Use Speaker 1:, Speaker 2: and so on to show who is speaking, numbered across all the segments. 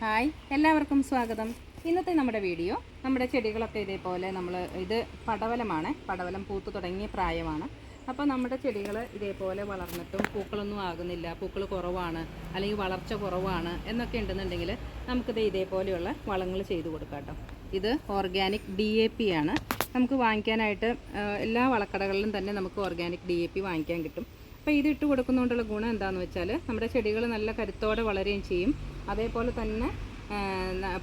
Speaker 1: Hi എല്ലാവർക്കും സ്വാഗതം. ഇന്നത്തെ നമ്മുടെ വീഡിയോ നമ്മുടെ ചെടികളൊക്കെ ഇതേപോലെ നമ്മൾ ഇത് പടവലമാണ്. പടവലം പൂത്ത് തുടങ്ങിയ പ്രായമാണ്. അപ്പോൾ നമ്മുടെ ചെടികൾ ഇതേപോലെ വളർന്നിട്ടും പൂക്കളൊന്നും ആകുന്നില്ല. പൂക്കൾ കുറവാണ് അല്ലെങ്കിൽ വളർച്ച കുറവാണ് എന്നൊക്കെ ഉണ്ടെന്നുണ്ടെങ്കിൽ നമുക്കിത് ഇതേപോലെയുള്ള വളങ്ങൾ ചെയ്ത് കൊടുക്കാം കേട്ടോ. ഇത് ഓർഗാനിക് ഡി എ പി ആണ്. നമുക്ക് വാങ്ങിക്കാനായിട്ട് എല്ലാ വളക്കടകളിലും തന്നെ നമുക്ക് ഓർഗാനിക് ഡി എ പി വാങ്ങിക്കാൻ കിട്ടും. അപ്പോൾ ഇത് ഇട്ട് കൊടുക്കുന്നതുകൊണ്ടുള്ള ഗുണം എന്താണെന്ന് വെച്ചാൽ നമ്മുടെ ചെടികൾ നല്ല കരുത്തോടെ വളരുകയും ചെയ്യും. അതേപോലെ തന്നെ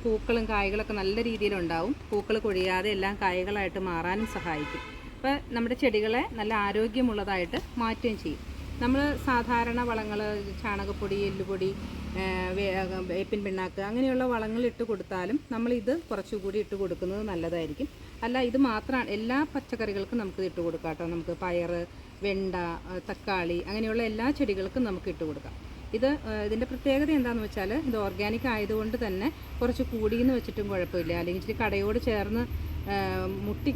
Speaker 1: പൂക്കളും കായ്കളൊക്കെ നല്ല രീതിയിലുണ്ടാവും. പൂക്കൾ കൊഴിയാതെ എല്ലാം കായ്കളായിട്ട് മാറാനും സഹായിക്കും. അപ്പോൾ നമ്മുടെ ചെടികളെ നല്ല ആരോഗ്യമുള്ളതായിട്ട് മാറ്റുകയും ചെയ്യും. നമ്മൾ സാധാരണ വളങ്ങൾ ചാണകപ്പൊടി എല്ലുപൊടി വേപ്പിൻ പിണ്ണാക്ക് അങ്ങനെയുള്ള വളങ്ങൾ ഇട്ട് കൊടുത്താലും നമ്മൾ ഇത് കുറച്ചുകൂടി ഇട്ട് കൊടുക്കുന്നത് നല്ലതായിരിക്കും. അല്ല ഇത് മാത്രമാണ് എല്ലാ പച്ചക്കറികൾക്കും നമുക്ക് ഇട്ട് കൊടുക്കാം കേട്ടോ. നമുക്ക് പയർ വെണ്ട തക്കാളി അങ്ങനെയുള്ള എല്ലാ ചെടികൾക്കും നമുക്ക് ഇട്ട് കൊടുക്കാം. ഇത് ഇതിന്റെ പ്രത്യേകത എന്താണെന്ന് വെച്ചാൽ ഇത് ഓർഗാനിക് ആയതുകൊണ്ട് തന്നെ കുറച്ച് കൂടിയെന്ന് വെച്ചിട്ടും കുഴപ്പമില്ല. അല്ലെങ്കിൽ ഇച്ചിരി കടയോട് ചേർന്ന് മുട്ടി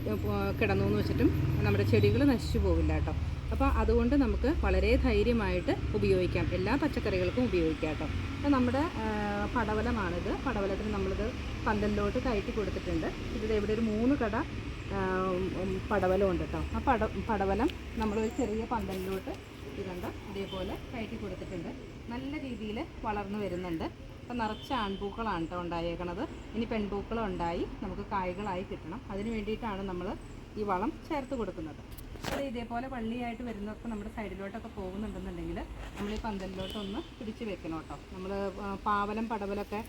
Speaker 1: കിടന്നു എന്ന് വെച്ചിട്ടും നമ്മുടെ ചെടികൾ നശിച്ചു പോവില്ല കേട്ടോ. അപ്പോൾ അതുകൊണ്ട് നമുക്ക് വളരെ ധൈര്യമായിട്ട് ഉപയോഗിക്കാം. എല്ലാ പച്ചക്കറികൾക്കും ഉപയോഗിക്കാം കേട്ടോ. അപ്പോൾ നമ്മുടെ പടവലമാണിത്. പടവലത്തിന് നമ്മളിത് പന്തലിലോട്ട് കയറ്റി കൊടുത്തിട്ടുണ്ട്. ഇതിൽ ഇവിടെ ഒരു മൂന്ന് കട പടവലം ഉണ്ട് കേട്ടോ. ആ പട പടവലം നമ്മളൊരു ചെറിയ പന്തലിലോട്ട് ഇതുണ്ട്. ഇതേപോലെ കയറ്റി കൊടുത്തിട്ടുണ്ട്. നല്ല രീതിയിൽ വളർന്നു വരുന്നുണ്ട്. അപ്പം നിറച്ച് ആൺപൂക്കളാണ് കേട്ടോ ഉണ്ടായേക്കണത്. ഇനി പെൺപൂക്കളും ഉണ്ടായി നമുക്ക് കായ്കളായി കിട്ടണം. അതിന് വേണ്ടിയിട്ടാണ് നമ്മൾ ഈ വളം ചേർത്ത് കൊടുക്കുന്നത്. അത് ഇതേപോലെ വള്ളിയായിട്ട് വരുന്നതൊക്കെ നമ്മുടെ സൈഡിലോട്ടൊക്കെ പോകുന്നുണ്ടെന്നുണ്ടെങ്കിൽ നമ്മൾ ഈ പന്തലിലോട്ടൊന്ന് പിടിച്ച് വെക്കണം കേട്ടോ. നമ്മൾ പാവലം പടവലൊക്കെ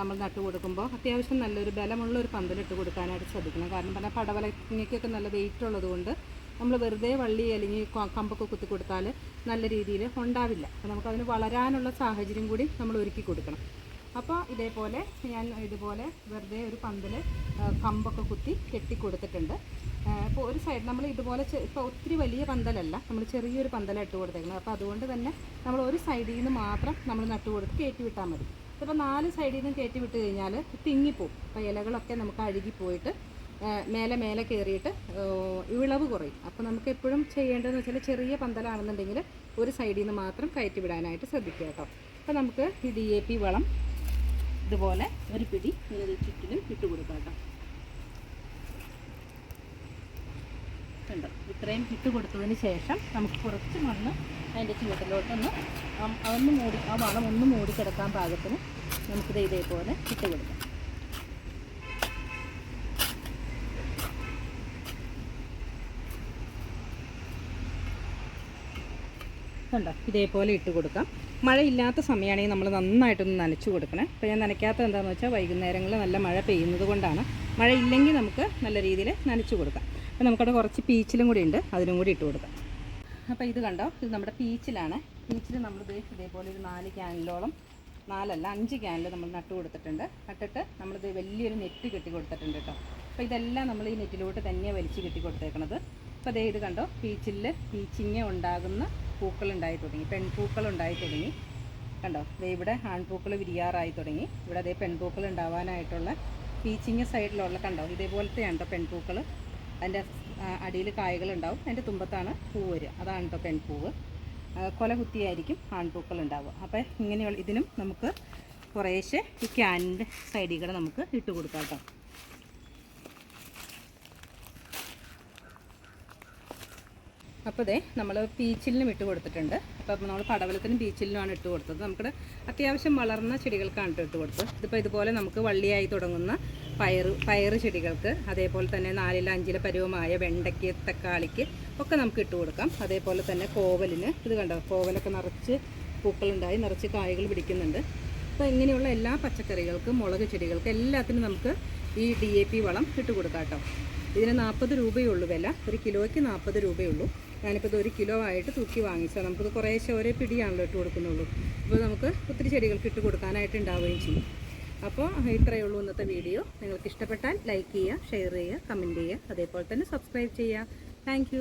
Speaker 1: നമ്മൾ നട്ടു കൊടുക്കുമ്പോൾ അത്യാവശ്യം നല്ലൊരു ബലമുള്ള ഒരു പന്തലിട്ട് കൊടുക്കാനായിട്ട് ശ്രദ്ധിക്കണം. കാരണം പറഞ്ഞാൽ പടവലങ്ങയ്ക്കൊക്കെ നല്ല വെയിറ്റ് ഉള്ളതുകൊണ്ട് നമ്മൾ വെറുതെ വള്ളി അല്ലെങ്കിൽ കമ്പൊക്കെ കുത്തി കൊടുത്താൽ നല്ല രീതിയിൽ ഉണ്ടാവില്ല. അപ്പോൾ നമുക്കതിന് വളരാനുള്ള സാഹചര്യം കൂടി നമ്മൾ ഒരുക്കി കൊടുക്കണം. അപ്പോൾ ഇതേപോലെ ഞാൻ ഇതുപോലെ വെറുതെ ഒരു പന്തൽ കമ്പൊക്കെ കുത്തി കെട്ടി കൊടുത്തിട്ടുണ്ട്. ഇപ്പോൾ ഒരു സൈഡ് നമ്മൾ ഇതുപോലെ ഇപ്പോൾ ഒത്തിരി വലിയ പന്തലല്ല. നമ്മൾ ചെറിയൊരു പന്തലാണ് ഇട്ട് കൊടുത്തേക്കുന്നത്. അപ്പോൾ അതുകൊണ്ട് തന്നെ നമ്മൾ ഒരു സൈഡിൽ നിന്ന് മാത്രം നമ്മൾ നട്ടു കൊടുത്ത് കയറ്റി വിട്ടാൽ മതി. ഇപ്പോൾ നാല് സൈഡിൽ നിന്ന് കയറ്റി വിട്ട് കഴിഞ്ഞാൽ തിങ്ങിപ്പോവും. അപ്പോൾ ഇലകളൊക്കെ നമുക്ക് അഴുകി പോയിട്ട് ആ, മേലെ മേലെ കയറിയിട്ട് ഇളവ് കുറയും. അപ്പോൾ നമുക്ക് എപ്പോഴും ചെയ്യേണ്ടതെന്ന് വെച്ചാൽ ചെറിയ പന്തലാണെന്നുണ്ടെങ്കിൽ ഒരു സൈഡിൽ നിന്ന് മാത്രം കയറ്റി വിടാനായിട്ട് ശ്രദ്ധിക്കുക കേട്ടോ. അപ്പോൾ നമുക്ക് ഈ ഡി എ പി വളം ഇതുപോലെ ഒരു പിടി ചുറ്റിലും ഇട്ട് കൊടുക്കാം കേട്ടോ. കണ്ടോ? ഇത്രയും ഇട്ട് കൊടുത്തതിന് ശേഷം നമുക്ക് കുറച്ച് മണ്ണ് അതിന്റെ ചുവട്ടിലോട്ടൊന്ന് അതൊന്ന് മൂടി ആ വളം ഒന്ന് മൂടി കിടക്കാൻ പാകത്തിന് നമുക്കിത് ഇതേപോലെ ഇട്ട് കൊടുക്കാം. കണ്ടോ? ഇതേപോലെ ഇട്ട് കൊടുക്കാം. മഴയില്ലാത്ത സമയമാണെങ്കിൽ നമ്മൾ നന്നായിട്ടൊന്ന് നനച്ചു കൊടുക്കണേ. അപ്പോൾ ഞാൻ നനയ്ക്കാത്ത എന്താണെന്ന് വെച്ചാൽ വൈകുന്നേരങ്ങളിൽ നല്ല മഴ പെയ്യുന്നത് കൊണ്ടാണ്. മഴ ഇല്ലെങ്കിൽ നമുക്ക് നല്ല രീതിയിൽ നനച്ചു കൊടുക്കാം. അപ്പോൾ നമുക്കവിടെ കുറച്ച് പീച്ചിലും കൂടി ഉണ്ട്. അതിനും കൂടി ഇട്ട് കൊടുക്കാം. അപ്പോൾ ഇത് കണ്ടോ? ഇത് നമ്മുടെ പീച്ചിലാണ്. പീച്ചിൽ നമ്മൾ ഇതേപോലെ ഒരു നാല് ക്യാനിലോളം നാലല്ല അഞ്ച് ക്യാനിൽ നമ്മൾ നട്ട് കൊടുത്തിട്ടുണ്ട്. നട്ടിട്ട് നമ്മളിത് വലിയൊരു നെറ്റ് കെട്ടി കൊടുത്തിട്ടുണ്ട് കേട്ടോ. അപ്പോൾ ഇതെല്ലാം നമ്മൾ ഈ നെറ്റിലോട്ട് തന്നെ വലിച്ച് കെട്ടി കൊടുത്തേക്കണത്. അപ്പോൾ അതേ ഇത് കണ്ടോ? പീച്ചിൽ പീച്ചിങ്ങ ഉണ്ടാകുന്ന പൂക്കൾ ഉണ്ടായി തുടങ്ങി. പെൺപൂക്കൾ ഉണ്ടായി തുടങ്ങി. കണ്ടോ? ദേ ഇവിടെ ആൺപൂക്കൾ വിരിയാറായി തുടങ്ങി. ഇവിടെ അതേ പെൺപൂക്കൾ ഉണ്ടാവാനായിട്ടുള്ള പീച്ചിങ് സൈഡിലുള്ള കണ്ടോ? ഇതേപോലത്തെയാണ് കേട്ടോ പെൺപൂക്കൾ അതിന്റെ അടിയിൽ കായകൾ ഉണ്ടാവും അതിന്റെ തുമ്പത്താണ് പൂവ് വരിക. അതാണ് കേട്ടോ പെൺപൂവ്. കൊല കുത്തിയായിരിക്കും ആൺപൂക്കൾ ഉണ്ടാവുക. അപ്പോൾ ഇങ്ങനെയുള്ള ഇതിനും നമുക്ക് കുറേശ്ശെ ഈ ക്യാനിന്റെ സൈഡിൽ കൂടെ നമുക്ക് ഇട്ട് കൊടുക്കാം കേട്ടോ അപ്പോൾ ഇതേ നമ്മൾ പീച്ചിലിനും ഇട്ട് കൊടുത്തിട്ടുണ്ട്. അപ്പോൾ നമ്മൾ പടവലത്തിനും പീച്ചിലിനുമാണ് ഇട്ട് കൊടുത്തത്. നമുക്ക് അത്യാവശ്യം വളർന്ന ചെടികൾക്കാണ് ട്ടോ ഇട്ട് കൊടുത്തത്. ഇതിപ്പോൾ ഇതുപോലെ നമുക്ക് വള്ളിയായി തുടങ്ങുന്ന പയറ് പയറ് ചെടികൾക്ക് അതേപോലെ തന്നെ നാലില അഞ്ചില പരുവമായ വെണ്ടയ്ക്ക് തക്കാളിക്ക് ഒക്കെ നമുക്ക് ഇട്ട് കൊടുക്കാം. അതേപോലെ തന്നെ കോവലിന് ഇത് കണ്ടോ? കോവലൊക്കെ നിറച്ച് പൂക്കളുണ്ടായി നിറച്ച് കായകൾ പിടിക്കുന്നുണ്ട്. അപ്പോൾ ഇങ്ങനെയുള്ള എല്ലാ പച്ചക്കറികൾക്കും മുളക് ചെടികൾക്കും എല്ലാത്തിനും നമുക്ക് ഈ ഡി എ പി വളം ഇട്ട് കൊടുക്കാം കേട്ടോ. ഇതിന് നാൽപ്പത് രൂപയേ ഉള്ളൂ വില. ഒരു കിലോയ്ക്ക് നാൽപ്പത് രൂപയേ ഉള്ളൂ. ഞാനിപ്പോൾ ഇത് ഒരു കിലോ ആയിട്ട് തൂക്കി വാങ്ങിച്ചാൽ നമുക്കിത് കുറേശ്ശെ ഒരേ പിടിയാണല്ലോ ഇട്ട് കൊടുക്കുന്നുള്ളൂ. അപ്പോൾ നമുക്ക് ഒത്തിരി ചെടികൾക്ക് ഇട്ട് കൊടുക്കാനായിട്ട് ഉണ്ടാവുകയും ചെയ്യും. അപ്പോൾ ഇത്രയേ ഉള്ളൂ ഇന്നത്തെ വീഡിയോ. നിങ്ങൾക്ക് ഇഷ്ടപ്പെട്ടാൽ ലൈക്ക് ചെയ്യുക ഷെയർ ചെയ്യുക കമന്റ് ചെയ്യുക. അതേപോലെ തന്നെ സബ്സ്ക്രൈബ് ചെയ്യുക. താങ്ക്